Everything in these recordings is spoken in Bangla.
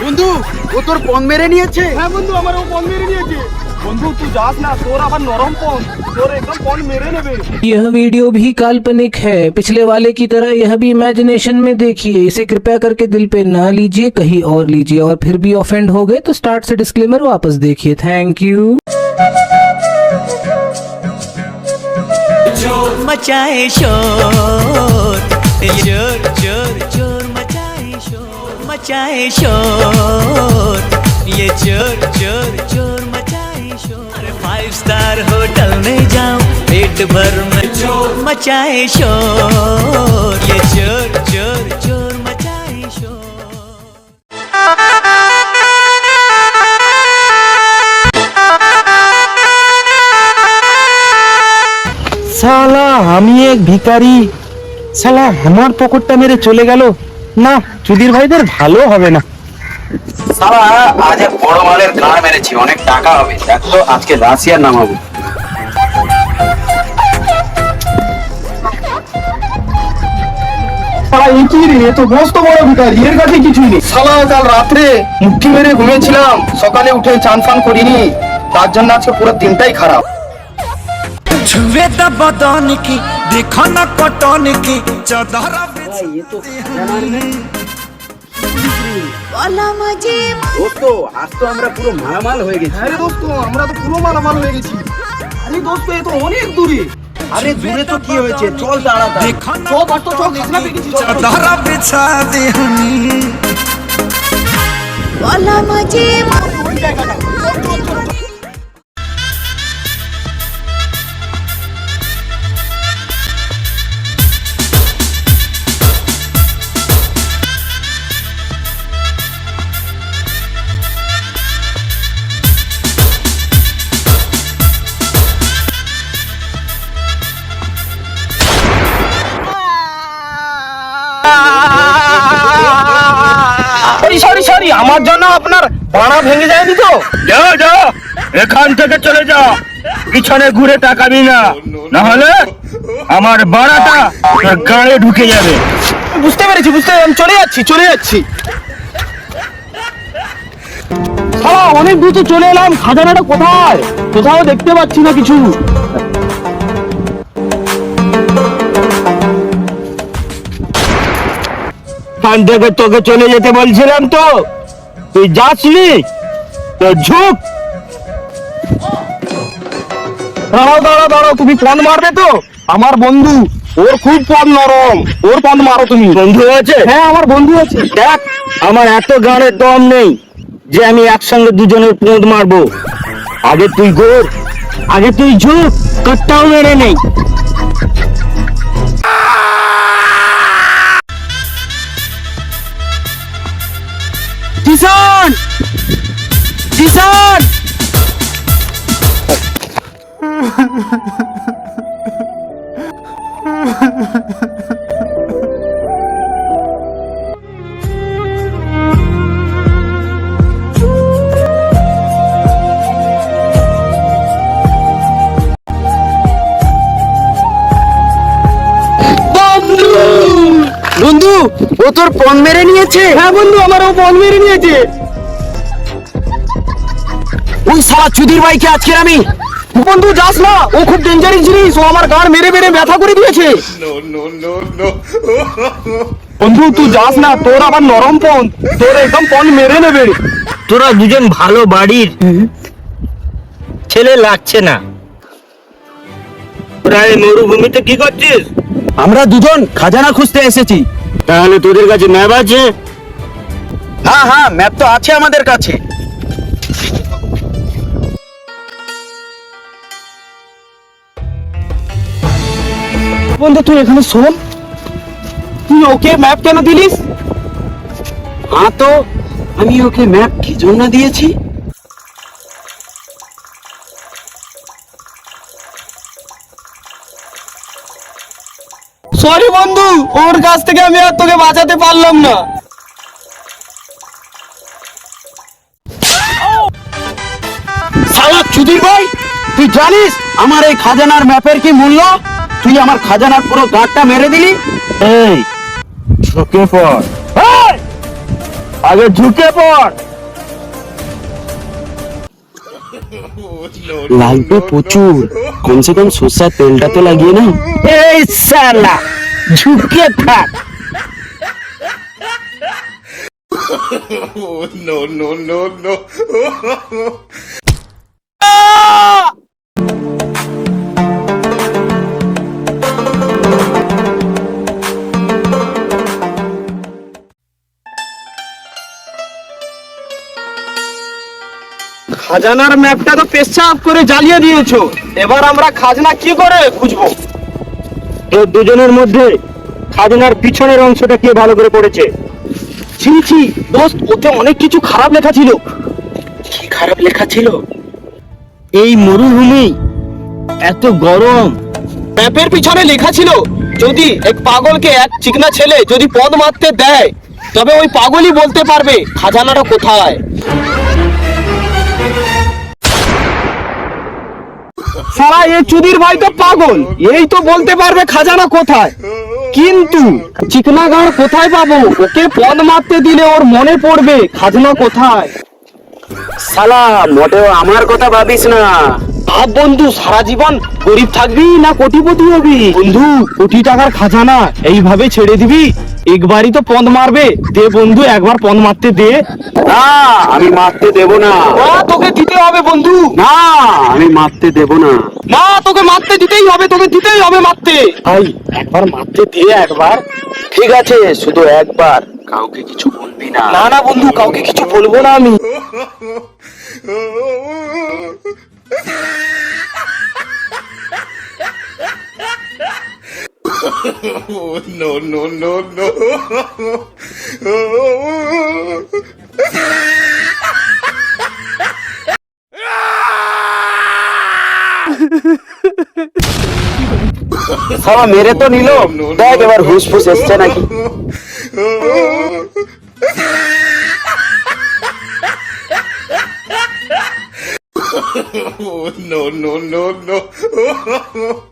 বন্ধু ও তোর পণ মেরে নিয়েছে হ্যাঁ বন্ধু আমার ও পণ মেরে নিয়েছে বন্ধু তুই যাস না তোর আবার নরম পণ তোর একদম পণ মেরে নেবে यह वीडियो भी काल्पनिक है पिछले वाले की तरह यह भी इमेजिनेशन में देखिए इसे कृपया करके दिल पे ना लीजिए कहीं और लीजिए और फिर भी ऑफेंड हो गए तो स्टार्ट से डिस्क्लेमर वापस देखिए थैंक यू मचाए शोर चोर चोर चोर मचाए शोर मचाए शोर ये चोर चोर चोर मचाए शोर फाइव स्टार होटल में जाओ पेट भर में चोर मचाए शोर ये चोर चोर चोर मचाए शोर শালা আমি এক ভিখারি শালা আমার পকেটটা মেরে চলে গেল না চুদির ভাইদের ভালো হবে না সালা আজ এক বড় মালের গাড় মেরেছি অনেক টাকা হবে দেখ তো আজকে রাশিয়ার নামাবো শালা এই কি রে এ তো মস্ত বড় ভিখারি এর কাছে কিছুই নেই শালা কাল রাত্রে মুঠি মেরে ঘুমিয়েছিলাম সকালে উঠে চান ফান করিনি তার জন্য আজকে পুরো দিনটাই খারাপ छुए द बदन की देखो न कटन की चदर ও তো আজ তো আমরা পুরো মালামাল হয়ে গেছি আরে দোস্ত আমরা তো পুরো মালামাল হয়ে গেছি আরে দোস্ত এ তো অনেক দূরে আরে দূরে তো কি হয়েছে চল তাড়াতাড়ি देखो न চল বাস তো চল খাজনা পেয়ে গেছি চল, চল, চল। चदर बिछा दे हनी বাড়া ভেঙে যায়নি তো? যা যা এখান থেকে চলে যা পিছনে ঘুরে তাকাবি না। নাহলে আমার বাড়াটা তোর গাড়ে ঢুকে যাবে। বুঝতে পেরেছি বুঝতে পেরেছি। আমি চলে যাচ্ছি চলে যাচ্ছি। অনেক দূর তো চলে এলাম। খাজানাটা কোথায়? কোথাও দেখতে পাচ্ছি না কিছু। থেকে তোকে চলে যেতে বলছিলাম তো। তুই যাসনি তো ঝুঁক দাঁড়াও দাঁড়াও দাঁড়াও তুমি পন মারবে তো? আমার বন্ধু ওর খুব পন নরম। ওর পন মারো তুমি। বন্ধু আছে হ্যাঁ আমার বন্ধু আছে দেখ আমার এত গানের দম নেই যে আমি একসঙ্গে দুজনের পোঁদ মারবো। আগে তুই গোর আগে তুই ঝুঁক কাটটাও মেরে নেই। কিষান কিষান বন্ধু! ও তোর পণ মেরে নিয়েছে? হ্যাঁ বন্ধু আমার ও পন মেরে নিয়েছে। ওই সালা চুদির ভাইকে আজকে আমি। বন্ধু যাস না। ও খুব ডেঞ্জারাস জিনিস। ও আমার গান মেরে মেরে ব্যথা করে দিয়েছে। বন্ধু তুই যাস না। তোর আবার নরম পন। তোর একদম পন মেরে নেবে। তোরা দুজন ভালো বাড়ির ছেলে লাগছে না। প্রায় মরুভূমিতে কি করছিস? আমরা দুজন খাজানা খুঁজতে এসেছি। তাহলে তোদের কাছে ম্যাপ আছে? হ্যাঁ হ্যাঁ ম্যাপ তো আছে আমাদের কাছে। বন্ধু, তুই এখানে শোন। তুই ওকে ম্যাপ কেন দিলিস? হ্যাঁ তো, আমি ওকে ম্যাপ কি জন্য দিয়েছি? সরি বন্ধু, ওর কাছ থেকে আমি আর তোকে বাঁচাতে পারলাম না। সালা চুদির ভাই, তুই জানিস আমার এই খাজানার ম্যাপের কি মূল্য? তুই আমার খাজানার পুরো গাঁটটা মেরে দিলি? এই ঝুঁকে পড়। আগে ঝুঁকে পড়! লাগবে প্রচুর। কমসে কম সর্ষার তেলটা তো লাগিয়ে না এই সালা ঝুঁকে থাক। খাজানার ম্যাপটা তো পেশাব করে জ্বালিয়ে দিয়েছ। এবার আমরা খাজনা কি করে খুঁজবো? তোর দুজনের মধ্যে খাজনার পিছনের অংশটা কে ভালো করে পড়েছে? ছি ছি দোস্ত ওতে অনেক কিছু খারাপ লেখা ছিল। কি খারাপ লেখা ছিল? এই মরুভূমি এত গরম। ম্যাপের পিছনে লেখা ছিল যদি এক পাগলকে এক চিকনা ছেলে যদি পদ মারতে দেয় তবে ওই পাগলই বলতে পারবে খাজানাটা কোথায়। সারা এ চুদির ভাই তো পাগল। এই তো বলতে পারবে খাজানা কোথায়। কিন্তু চিকনা গাঁড় কোথায় পাবো? ওকে পদ মারতে দিলে ওর মনে পড়বে খাজনা কোথায়। শালা মোটেও আমার কথা ভাবিস না। ভাব বন্ধু, সারা জীবন গরিব থাকবি না কোটিপতি হবি? বন্ধু, কোটি টাকার খাজানা এইভাবে ছেড়ে দিবি? একবারই তো পদ মারবে। দে বন্ধু একবার পদ মারতে দে। না আমি মারতে দেব না। না তোকে দিতে হবে বন্ধু। না আমি মারতে দেব না। না তোকে মারতে দিতেই হবে তোকে দিতেই হবে মারতে। ভাই একবার মারতে দিয়ে একবার। ঠিক আছে শুধু একবার। কাউকে কিছু বলবি না। না না বন্ধু কাউকে কিছু বলব না আমি। সালা মেরে তো নিল। দেখ এবার হুস ফুস এসছে নাকি।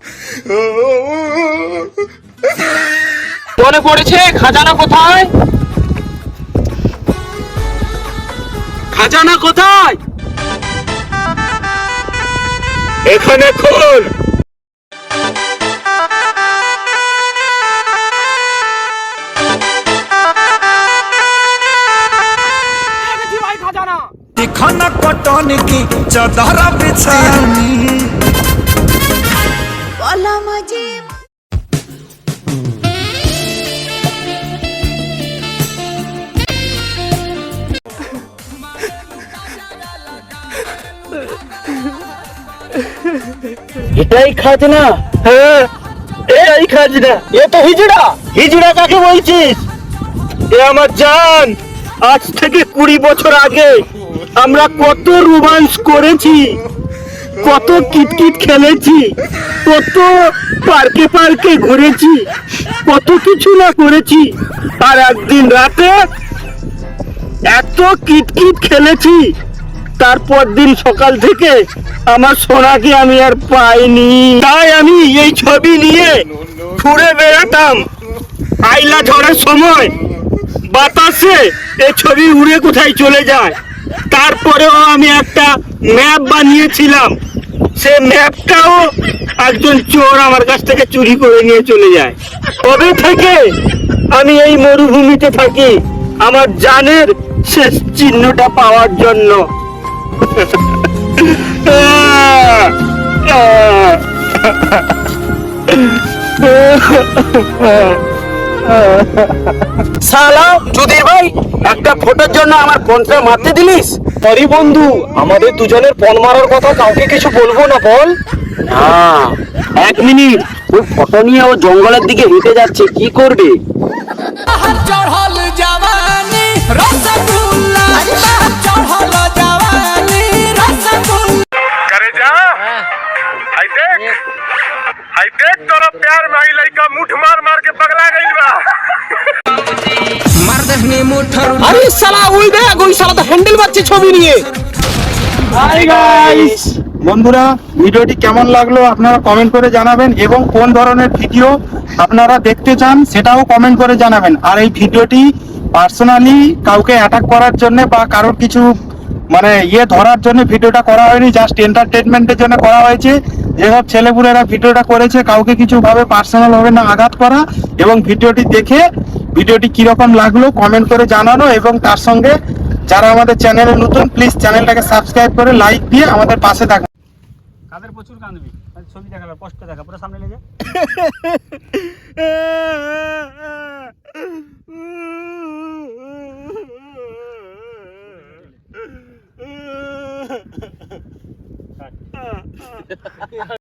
মনে পড়েছে খাজানা কোথায় খাজানা কোথায় এখানে খোল देखो न कटन की चदर এটাই খাজনা। হ্যাঁ এটাই খাজনা। এ তো হিজড়া। হিজড়া কাকে বলছিস? এ আমার জান, আজ থেকে কুড়ি বছর আগে আমরা কত রোমান্স করেছি, কত কিটকিট খেলেছি, কত পার্কে পার্কে ঘুরেছি, কত কিছু না করেছি, আর একদিন রাতে এত কিটকিট খেলেছি তারপর দিন সকাল থেকে আমার সোনাকে আমি আর পাইনি। তাই আমি এই ছবি নিয়ে ঘুরে বেড়াতাম। আইলা ঝড়ের সময় বাতাসে এই ছবি উড়ে কোথায় চলে যায়? তারপরেও আমি একটা ম্যাপ বানিয়েছিলাম। সে ম্যাপটাও একজন চোর আমার কাছ থেকে চুরি করে নিয়ে চলে যায়। কবে থেকে আমি এই মরুভূমিতে থাকি। আমার জানের শেষ চিহ্নটা পাওয়ার জন্য। শালা চুদির ভাই একটা ফটোর জন্য আমার ফোনটা মারতে দিলিস? সরি বন্ধু আমাদের দুজনের পণ মারার কথা কাউকে কিছু বলব না বল। না এক মিনিট। ওই ফটো নিয়ে ও জঙ্গলের দিকে হেঁটে যাচ্ছে কি করবে? देख हाय देख तोरा प्यार में आई लइका मुठ मार मार के पगला गइल बा मार दहनी मुठर আরে শালা ওই দেখ ওই শালা তো হ্যান্ডেল মারছে ছবি নিয়ে হাই গাইস বন্ধুরা ভিডিওটি কেমন লাগলো আপনারা কমেন্ট করে জানাবেন এবং কোন ধরনের ভিডিও আপনারা দেখতে চান সেটাও কমেন্ট করে জানাবেন আর এই ভিডিওটি পার্সোনালি কাউকে অ্যাটাক করার জন্য বা কারোর কিছু মানে ইয়ে ধরার জন্য ভিডিওটা করা হয়নি জাস্ট এন্টারটেনমেন্টের জন্য করা হয়েছে। যেসব ছেলেপুলেরা ভিডিওটা করেছে কাউকে কিছু ভাবে পার্সোনাল ভাবে না আঘাত করা এবং ভিডিওটি দেখে ভিডিওটি কীরকম লাগল কমেন্ট করে জানানো এবং তার সঙ্গে যারা আমাদের চ্যানেলে নতুন প্লিজ চ্যানেলটাকে সাবস্ক্রাইব করে লাইক দিয়ে আমাদের পাশে থাকুন। কাদের প্রচুর কাঁদবি? ছবি কষ্ট দেখা পুরো সামনে লেগে। Tak.